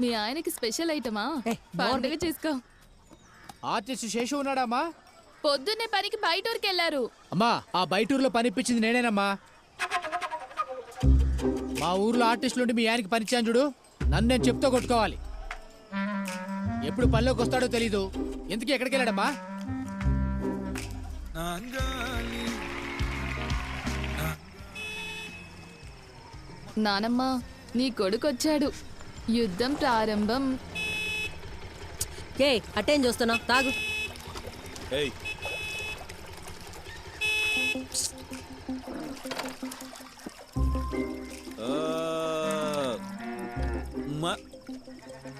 మీ ఆయనకి స్పెషల్ ఐటమా? పండుగ చేసుకో. ఆర్టిస్ట్ శేషు ఉన్నాడమ్మా? పొద్దున్నే పనికి బయట ఊరికి వెళ్ళారు. అమ్మా ఆ బయట ఊర్లో పని ఇప్పించింది నేనేనమ్మా. మా ఊర్లో ఆర్టిస్టులు ఉండి మీ ఆయనకి పనిచ్చాను చూడు. నన్ను నేను చెప్తూ కొట్టుకోవాలి. ఎప్పుడు పనిలోకి వస్తాడో తెలీదు. ఎందుకు ఎక్కడికి వెళ్ళాడమ్మా? నానమ్మ నీ కొడుకొచ్చాడు. యుద్ధం ప్రారంభం. ఏ అటేం చూస్తున్నావు తాగు. ఏయ్.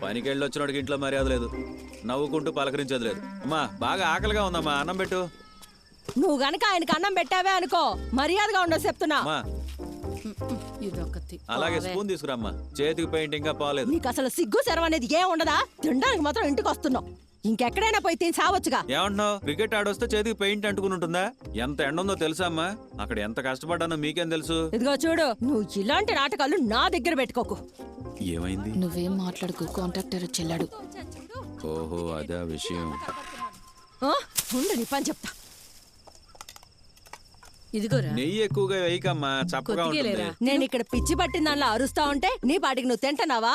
పనికి ఇంట్లో మర్యాద లేదు. నవ్వుకుంటూ పలకరించేది లేదు. అమ్మా బాగా ఆకలిగా ఉందమ్మా అన్నం పెట్టు. నువ్వు గనక ఆయనకి అన్నం పెట్టావే అనుకో మర్యాదగా ఉండవు చెప్తున్నా. అమ్మా. ఇదొకటి. అలాగే స్పూన్ తీసుకురామ్మా. చేతికి పెయింట్ ఇంకా పోలేదు. నీకు అసలు సిగ్గు శరం అనేది ఏం ఉండదా? తినడానికి మాత్రం ఇంటికి వస్తున్నావు ఇంకెక్కడైనా పోయి తిని సావచ్చుగా. ఏమంటున్నావు? క్రికెట్ ఆడొస్తే చేతికి పెయింట్ అంటుకుని ఉంటుందా ఎంత ఎండ ఉందో తెలుసా అమ్మా? అక్కడ ఎంత కష్టపడ్డానో మీకేం తెలుసు? ఇదిగో చూడు నువ్వు ఇలాంటి నాటకాలు నా దగ్గర పెట్టుకోకు. ఏమైంది? నువ్వేం మాట్లాడుకు కాంట్రాక్టర్ వచ్చేళ్ళాడు ఓహో అదే విషయం. ఆ? ఉండు నీ పని చెప్తా. ఇదిగోరా. నెయ్యి ఎక్కువగా వేయకమ్మా చప్పగా ఉంటుంది. నేను ఇక్కడ పిచ్చి పట్టిన దానిలో అరుస్తా ఉంటే నీ పాటికి నువ్వు తింటున్నావా?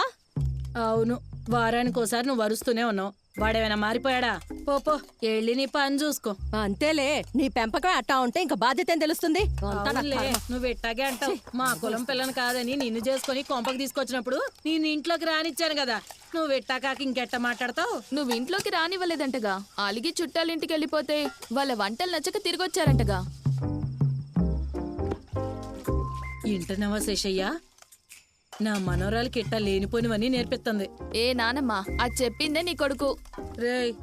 అవును వారానికి ఒకసారి నువ్వు వరుస్తూనే ఉన్నావు. వాడేమైనా మారిపోయాడా? పో పో వెళ్ళి నీ పని చూసుకో. అంతేలే నీ పెంపకమే అట్టా ఉంటే ఇంకా బాధ్యత ఏం తెలుస్తుంది? అంతా నా అవునులే, కర్మ. నువ్వు ఎట్టాగే అంటావు. మా కులం పిల్లని కాదని నిన్ను చేసుకొని కొంపకి తీసుకొచ్చినప్పుడు నేను ఇంట్లోకి రానిచ్చాను కదా. నువ్వు ఎట్టాకాక ఇంకెట్ట మాట్లాడతావు? నువ్వు ఇంట్లోకి రానివ్వలేదంటగా. అలిగి చుట్టాలింటికి వెళ్ళిపోతే వాళ్ళ వంటలు నచ్చక తిరిగొచ్చారంటగా. ఇంటనవా శేషయ్య? నా మనోరాలకి ఇట్ట లేనిపోనివన్నీ నేర్పిస్తుంది. ఏ నానమ్మ అది చెప్పిందే నీ కొడుకు. రేయ్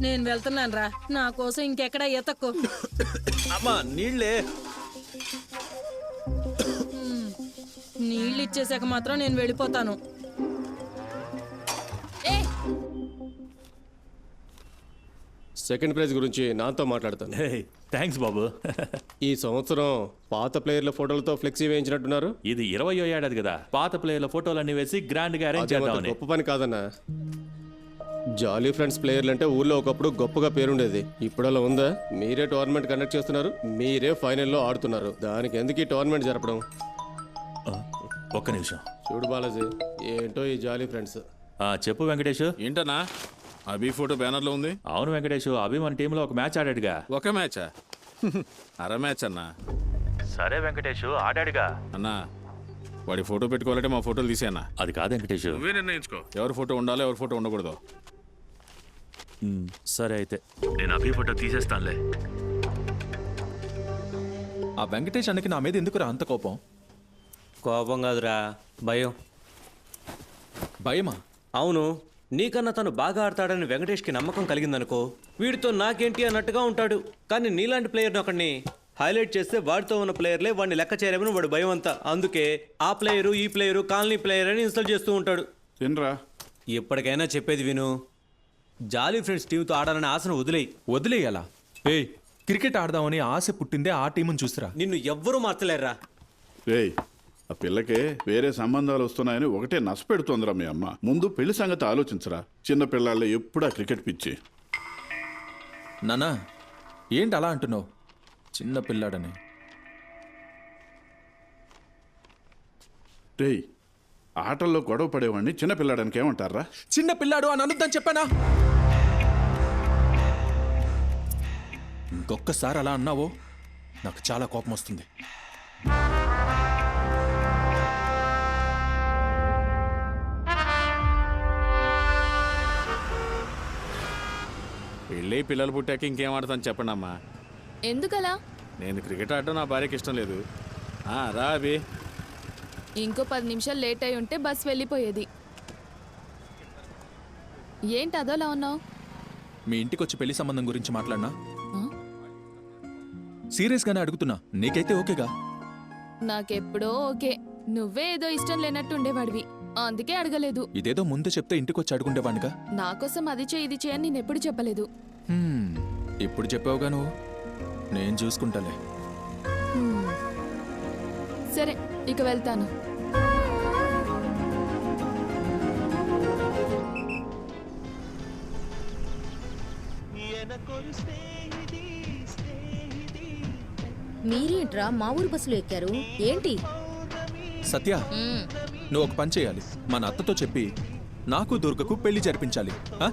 నేను వెళ్తున్నాను రా నా కోసం ఇంకెక్కడ ఎతక్కు అమ్మా నీళ్ళే. నీళ్ళు ఇచ్చేసాక మాత్రం నేను వెళ్ళిపోతాను. ఏ! సెకండ్ ప్రైజ్ గురించి నాతో మాట్లాడతాను. థ్యాంక్స్ బాబు. ఈ సంవత్సరం పాత ప్లేయర్ల ఫోటోలతో ఫ్లెక్సీ వేయించినట్టున్నారు. ఇది ఇరవయో ఏడాది కదా. పాత ప్లేయర్ల ఫోటోలన్నీ వేసి గ్రాండ్గా అరేంజ్ చేద్దామని. గొప్ప పని కాదన్నా. జాలీ ఫ్రెండ్స్ ప్లేయర్లు అంటే ఊళ్ళో ఒకప్పుడు గొప్పగా పేరుండేది. ఇప్పుడు అలా ఉందా? మీరే టోర్నమెంట్ కండక్ట్ చేస్తున్నారు మీరే ఫైనల్లో ఆడుతున్నారు. దానికి ఎందుకు ఈ టోర్నమెంట్ జరపడం? ఒక్క నిమిషం. చూడు బాలాజీ ఏంటో ఈ జాలీ ఫ్రెండ్స్. ఆ, చెప్పు వెంకటేష్. ఏంటన్నా? అభి ఫోటో బ్యానర్లో ఉంది? అవును వెంకటేష్ అభి మన టీంలో ఒక మ్యాచ్ ఆడాడుగా. ఒక మ్యాచా? అర మ్యాచ్ అన్నా. సరే వెంకటేష్ ఆడాడుగా. అన్నా వాడి ఫోటో పెట్టుకోవాలంటే మా ఫోటోలు తీసేనా అది కాదు వెంకటేష్. నువ్వే నిర్ణయించుకో. ఎవరి ఫోటో ఉండాలో ఎవరి ఫోటో ఉండకూడదు. సరే అయితే. నేను అభి ఫోటో తీసేస్తానులే. ఆ వెంకటేష్ అన్నకి నా మీద ఎందుకురా అంత కోపం? కోపం కాదురా భయం. భయమా? అవును నీకన్నా తను బాగా ఆడతాడని వెంకటేష్కి నమ్మకం కలిగిందనుకో వీడితో నాకేంటి అన్నట్టుగా ఉంటాడు. కానీ నీలాంటి ప్లేయర్ని ఒకడిని హైలైట్ చేస్తే వాడితో ఉన్న ప్లేయర్లే వాడిని లెక్క చేయలేమని వాడు భయం అంతా అందుకే ఆ ప్లేయరు ఈ ప్లేయరు కాలనీ ప్లేయర్ అని ఇన్స్టాల్ చేస్తూ ఉంటాడు. తినరా? ఎప్పటికైనా చెప్పేది విను. జాలీ ఫ్రెండ్స్ టీంతో ఆడాలని ఆశను వదిలేయి. వదిలేయాలా ఏయ్ క్రికెట్ ఆడదామని ఆశ పుట్టిందే ఆ టీముని చూసిరా. నిన్ను ఎవ్వరూ మార్చలేరురా. రేయ్ ఆ పిల్లకే వేరే సంబంధాలు వస్తున్నాయని ఒకటే నష్టపెడుతోందిరా మీ అమ్మ. ముందు పెళ్ళి సంగతి ఆలోచించరా. చిన్న పిల్లల్లో ఎప్పుడు ఆ క్రికెట్ పిచ్చి. నానా ఏంటి అలా అంటున్నావు? చిన్న పిల్లాడని. రేయ్ ఆటల్లో గొడవ పడేవాడిని చిన్న పిల్లాడానికి ఏమంటారా చిన్న పిల్లాడు అని అనుద్దని చెప్పానా? ఇంకొక్కసారి అలా అన్నావో నాకు చాలా కోపం వస్తుంది. పెళ్ళి పిల్లలు పుట్టాక ఇంకేం ఆడతాను చెప్పండి అమ్మా. ఎందుకలా? నేను క్రికెట్ ఆడటం నా భార్యకి ఇష్టం లేదు. ఆ, రా అభి. ఇంకో పది నిమిషాలు లేట్ అయి ఉంటే బస్ వెళ్ళిపోయేది. ఏంటి అదోలా ఉన్నావు? మీ ఇంటికి వచ్చి పెళ్ళి సంబంధం గురించి మాట్లాడినా? సీరియస్గానే అడుగుతున్నా. నీకైతే ఓకేగా? నాకెప్పుడో ఓకే. నువ్వే ఏదో ఇష్టం లేనట్టు ఉండేవాడివి. అందుకే అడగలేదు. ఇదేదో ముందు చెప్తే ఇంటికి వచ్చి అడుగుండేవాడిగా నా కోసం అది చేయి ఇది చేయని నేను ఎప్పుడు చెప్పలేదు. ఇప్పుడు చెప్పావుగా నువ్వు? నేను చూసుకుంటాలే. సరే ఇక వెళ్తాను. మీరేంట్రా మా ఊరు బస్సులు ఎక్కారు? ఏంటి? సత్య నువ్వు ఒక పని చేయాలి. మన అత్తతో చెప్పి నాకు దుర్గకు పెళ్ళి జరిపించాలి. ఆ?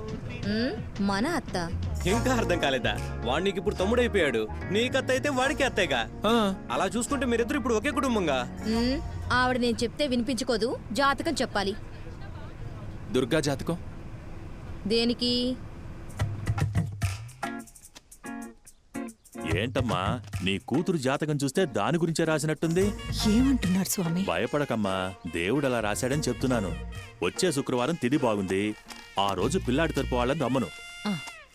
మన అత్త. ఇంకా అర్థం కాలేదా? వాడు నీకు ఇప్పుడు తమ్ముడైపోయాడు. నీకు అత్త అయితే వాడికి అత్తేగా ఆ, అలా చూసుకుంటే మీరిద్దరు ఇప్పుడు ఒకే కుటుంబంగా? ఆవిడ నేను చెప్తే వినిపించుకోదు. జాతకం చెప్పాలి. దుర్గా జాతకం? దేనికి? ఏంటమ్మా? నీ కూతురు జాతకం చూస్తే దాని గురించే రాసినట్టుంది? ఏమంటున్నారు స్వామి? భయపడకమ్మా. దేవుడు అలా రాశాడని చెప్తున్నాను. వచ్చే శుక్రవారం తిది బాగుంది. ఆ రోజు పిల్లాడి తరపు వాళ్ళని రమ్మను.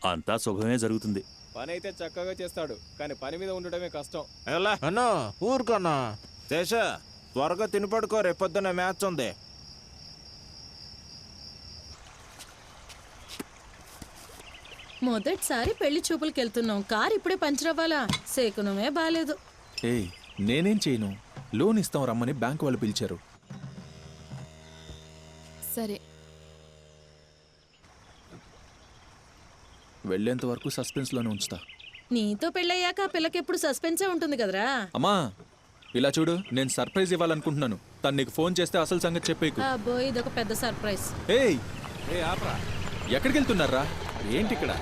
అంతా సుఖమే జరుగుతుంది. పని అయితే చక్కగా చేస్తాడు. కానీ పని మీద ఉండడమే కష్టం. అన్నా ఊరుకన్నా. శేష త్వరగా తిని పడుకో. రేపొద్దున మ్యాచ్ ఉంది. మొదటిసారి పెళ్ళి చూపులకి వెళ్తున్నాం కారు ఇప్పుడే పంచర్ అవ్వాలా సేకునమే బాలేదు. ఏయ్ నేనేం చేయను? లోన్ ఇస్తాం రమ్మని బ్యాంక్ వాళ్ళు పిలిచారు. సరే. వెళ్ళేంత వరకు సస్పెన్స్లోనే ఉంచుతా. నీతో పెళ్ళయ్యాక ఆ పిల్లకి ఎప్పుడు సస్పెన్సే ఉంటుంది కదరా? అమ్మా ఇలా చూడు నేను సర్ప్రైజ్ ఇవ్వాలనుకుంటున్నాను. తను నీకు ఫోన్ చేస్తే అసలు సంగతి చెప్పేకు. అబ్బో ఇదొక పెద్ద సర్ప్రైజ్. ఏయ్! ఏ ఆపరా. ఎక్కడికి వెళ్తున్నారా ఏంటి ఇక్కడ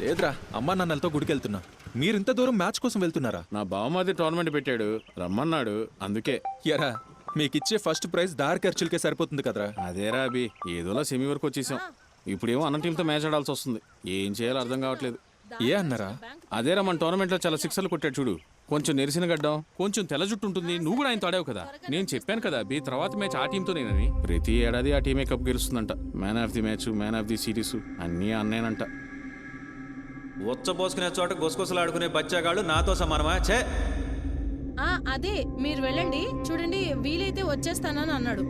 లేదురా అమ్మా నాన్నలతో గుడికి వెళ్తున్నా మీరు ఇంత దూరం మ్యాచ్ కోసం వెళ్తున్నారా? నా బావమాది టోర్నమెంట్ పెట్టాడు రమ్మన్నాడు అందుకే. ఎరా మీకిచ్చే ఫస్ట్ ప్రైజ్ దారి ఖర్చులకే సరిపోతుంది కదరా. అదేరా అభి ఏదోలా సెమీ వరకు వచ్చేసాం. ఇప్పుడేమో అన్న టీంతో మ్యాచ్ ఆడాల్సి వస్తుంది. ఏం చేయాలో అర్థం కావట్లేదు. ఏ అన్నారా? అదేరా మన టోర్నమెంట్లో చాలా సిక్సర్లు కొట్టాడు చూడు. కొంచెం నెరిసిన గడ్డం కొంచెం తెల్ల జుట్టు ఉంటుంది నువ్వు కూడా ఆయన ఆడావు కదా. నేను చెప్పాను కదా అభి తర్వాత మ్యాచ్ ఆ టీంతో నేనని ప్రతి ఏడాది ఆ టీమే cup గెలుస్తుందంట. Man of the match man of the series అన్నీ అన్నేనంట ఉచ్చపోసుకునే చోట గుసగుసలాడుకునే బచ్చాగాళ్ళు నాతో సమానమా? ఛే! ఆ అదే మీరు వెళ్ళండి. చూడండి వీలైతే వచ్చేస్తానని అన్నాడు.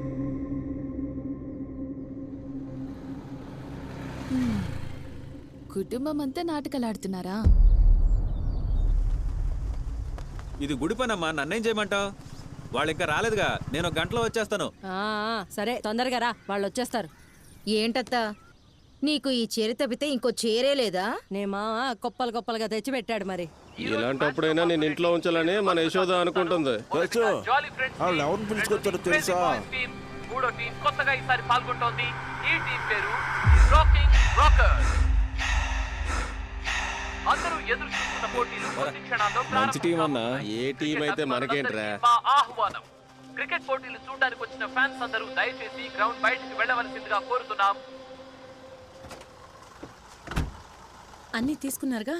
కుటుంబం అంతా నాటకాలాడుతున్నారా ఇది గుడి పనమ్మా నన్నేం చేయమంటావు? వాళ్ళు ఇంకా రాలేదుగా నేను ఒక గంటలో వచ్చేస్తాను. ఆ, ఆ, సరే తొందరగా రా వాళ్ళు వచ్చేస్తారు. ఏంటత్త? నీకు ఈ చీర తప్పితే ఇంకో చీరే లేదా? నే మామ కుప్పలు కుప్పలుగా తెచ్చి పెట్టాడు మరి. ఇలాంటప్పుడైనా నేను ఇంట్లో ఉంచాలని మన యశోద అనుకుంటుంది. వాళ్ళు ఎవరిని పిలుచుకొచ్చారో తెలుసా? మూడో టీం కొత్తగా ఈసారి పాల్గొంటోంది. ఈ టీం పేరు రాకింగ్ రాకర్స్ మంచి టీం అన్నా. ఏ టీం అయితే మనకేంట్రా? ఆహ్వానం. క్రికెట్ పోటీలు చూడడానికి వచ్చిన ఫ్యాన్స్ అందరూ దయచేసి గ్రౌండ్ బయటికి వెళ్ళవలసిందిగా కోరుతున్నాం. అన్ని తీసుకున్నారుగా?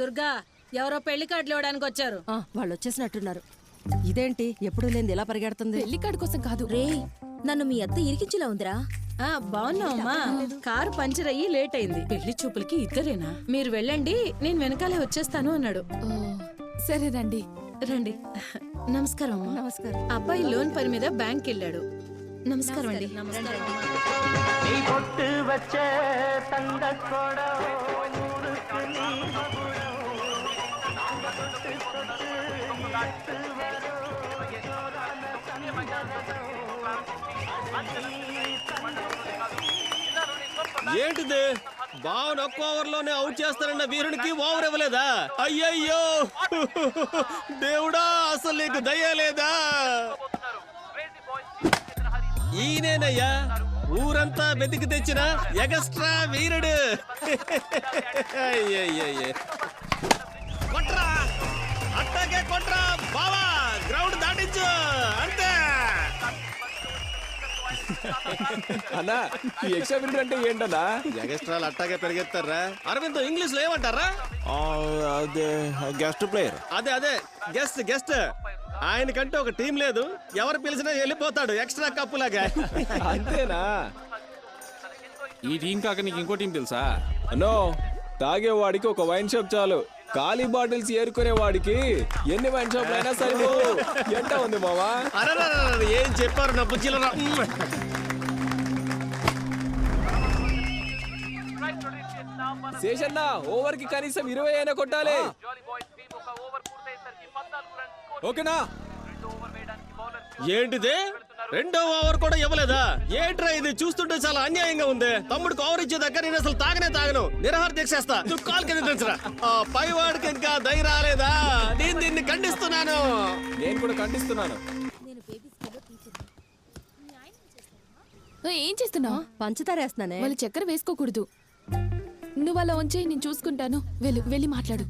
దుర్గా ఎవరో పెళ్ళి కార్డులు ఇవ్వడానికి వచ్చారు. వాళ్ళు వచ్చేసినట్టున్నారు. ఇదేంటి? ఎప్పుడు లేనిది ఇలా పరిగెడుతుంది? పెళ్ళి కార్డు కోసం కాదు. రే నన్ను మీ అత్త ఇరికించేలా ఉందిరా. ఆ బాగున్నావమ్మా కారు పంచర్ అయ్యి లేట్ అయింది. పెళ్ళి చూపులకి ఇద్దరేనా? మీరు వెళ్ళండి నేను వెనకాలే వచ్చేస్తాను అన్నాడు. ఓ, సరే రండి. రండి. నమస్కారం అమ్మా. నమస్కారం. అబ్బాయి లోన్ పని మీద బ్యాంక్ వెళ్ళాడు. నమస్కారం అండి. నీ ఏంటిది? బావన్ ఒక్క ఓవర్లోనే అవుట్ చేస్తానన్న వీరునికి ఓవర్ ఇవ్వలేదా? అయ్యయ్యో! దేవుడా అసలు నీకు దయ లేదా? ఈయనేనయ్యా ఊరంతా వెతికి తెచ్చిన ఎగస్ట్రా వీరుడు. కొట్రా! అట్టాకే కొట్రా బావా గ్రౌండ్ దాటించు. అన్నా ఈ ఎక్స్ట్రా పీరియడ్ అంటే ఏంటన్నా? ఎగస్ట్రాలు అట్టాగే పెరిగెత్తారా అరవింద్ ఇంగ్లీష్లో ఏమంటారా అదే గెస్ట్ ప్లేయర్ అదే అదే గెస్ట్ గెస్ట్ ఆయనకంటే ఒక టీం లేదు. ఎవరు పిలిచినా వెళ్ళిపోతాడు ఎక్స్ట్రా కప్పులాగా. అంతేనా? ఈ టీం కాక నీకు ఇంకో టీం తెలుసా? అన్నో తాగేవాడికి ఒక వైన్ షాప్ చాలు. ఖాళీ బాటిల్స్ ఏరుకునే వాడికి ఎన్ని వైన్ షాప్లు అయినా సరిపోవు ఎంత ఉంది మావా ఏం చెప్పారు నా. శేషన్న ఓవర్కి కనీసం ఇరవై అయినా కొట్టాలి. ఓకేనా? ఏంటిది? రెండో ఓవర్ కూడా ఇవ్వలేదా? ఏంట్రా ఇది? చూస్తుంటే చాలా అన్యాయంగా ఉంది. తమ్ముడికి ఓవర్ ఇచ్చే దగ్గర నేను అసలు తాగనే తాగను. నిరహార దీక్షేస్తా నువ్వు కాల్ కింద దించరా. ఆ పై వాడికి ఇంకా దయ రాలేదా? నేను దీన్ని ఖండిస్తున్నాను. నేను కూడా ఖండిస్తున్నాను. ఏం చేస్తున్నావు? పంచదార వేస్తున్నానే. వాళ్ళు చక్కెర వేసుకోకూడదు. నువ్వు అలా ఉంచేయి నేను చూసుకుంటాను. వెళ్ళు వెళ్ళి మాట్లాడు.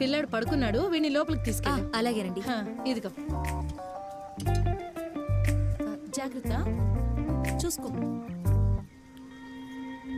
పిల్లాడు పడుకున్నాడు వీడిని లోపలికి తీసుకెళ్ళి. అలాగేనండి. ఇదిగో. జాగ్రత్త. చూసుకో.